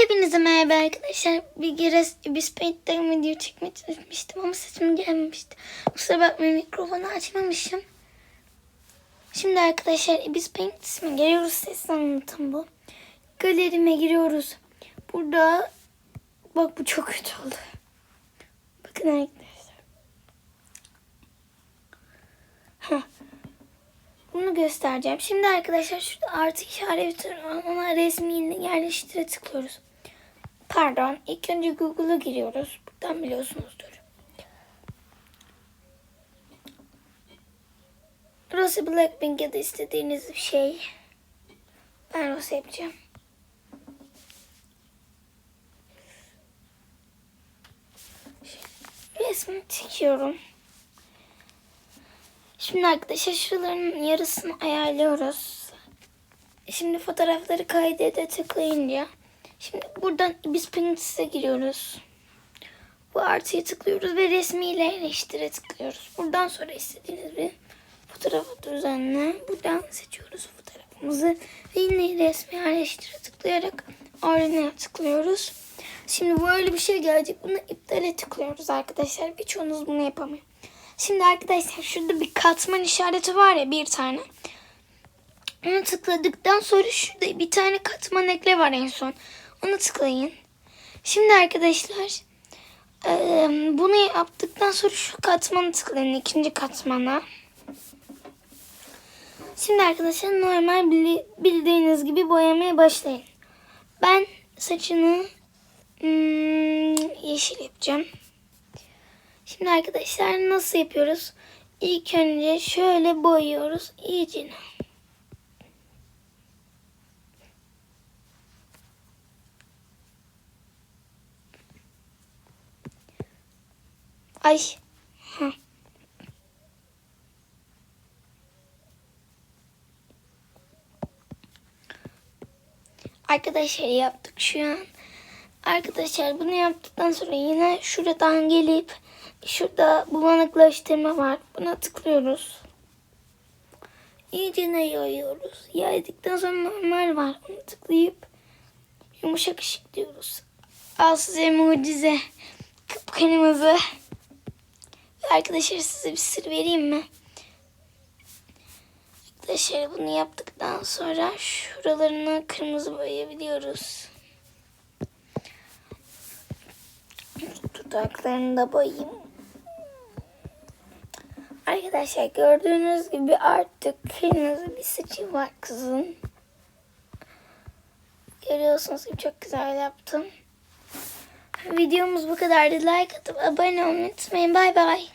Hepinize merhaba arkadaşlar. Bir kere biz Paint'ten video çekmeye çalışmıştım ama sesim gelmemişti. Kusura bakmayın mikrofonu açmamışım. Şimdi arkadaşlar biz Paint ismi giriyoruz. Ses anlatım bu. Galerime giriyoruz. Burada bak bu çok kötü oldu. Bakın arkadaşlar. Heh. Bunu göstereceğim. Şimdi arkadaşlar şurada artı işareti var. Ona resmi yerleştire tıklıyoruz. Pardon. ilk önce Google'a giriyoruz. Buradan biliyorsunuzdur. Rosy Blackpink ya da istediğiniz bir şey. Ben Rosy yapacağım. Resmi çekiyorum. Şimdi arkadaşlar şuraların yarısını ayarlıyoruz. Şimdi fotoğrafları kaydede tıklayınca şimdi buradan biz Pinterest'e giriyoruz. Bu artıya tıklıyoruz ve resmiyle eleştire tıklıyoruz. Buradan sonra istediğiniz bir fotoğrafı düzenle. Buradan seçiyoruz fotoğrafımızı ve yine resmi yerleştire tıklayarak orijinale tıklıyoruz. Şimdi böyle bir şey gelecek. Bunu iptale tıklıyoruz arkadaşlar. Birçoğunuz bunu yapamıyor. Şimdi arkadaşlar şurada bir katman işareti var ya bir tane. Onu tıkladıktan sonra şurada bir tane katman ekle var en son. Onu tıklayın. Şimdi arkadaşlar bunu yaptıktan sonra şu katmanı tıklayın. ikinci katmana. Şimdi arkadaşlar normal bildiğiniz gibi boyamaya başlayın. Ben saçını hmm, yeşil yapacağım. Şimdi arkadaşlar nasıl yapıyoruz? İlk önce şöyle boyuyoruz iyicene. Ay. Arkadaşlar yaptık şu an. Arkadaşlar bunu yaptıktan sonra yine şuradan gelip şurada bulanıklaştırma var. Buna tıklıyoruz. İyice ne yayıyoruz. Yaydıktan sonra normal var. Onu tıklayıp yumuşak ışık diyoruz. Al size mucize. Kıpkırmızı. Arkadaşlar size bir sır vereyim mi? Arkadaşlar bunu yaptıktan sonra şuralarına kırmızı boyayabiliyoruz. Dudaklarını da boyayayım. Arkadaşlar gördüğünüz gibi artık kırmızı bir saçı var kızın. Görüyorsunuz ki çok güzel yaptım. Videomuz bu kadardı. Like atıp abone olmayı unutmayın. Bay bay.